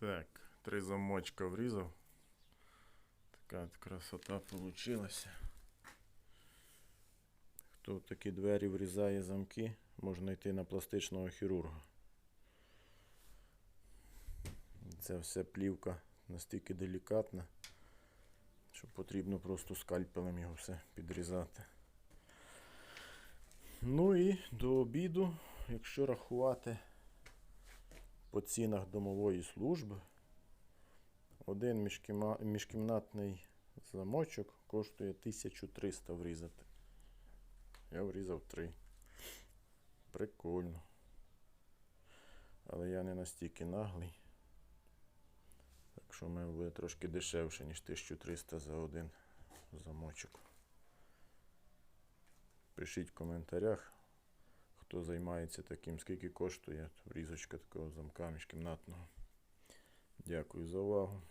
Так, три замочка врізав. Така от красота получилася. Хто такі двері врізає замки, можна йти на пластичного хірурга. Це все плівка настільки делікатна, що потрібно просто скальпелем його все підрізати. Ну і до обіду, якщо рахувати по цінах домової служби, один міжкімнатний замочок коштує 1300 врізати. Я врізав три. Прикольно. Але я не настільки наглий. Так що в мене буде трошки дешевше, ніж 1300 за один замочок. Пишіть в коментарях, хто займається таким, скільки коштує різочка такого замка міжкімнатного. Дякую за увагу.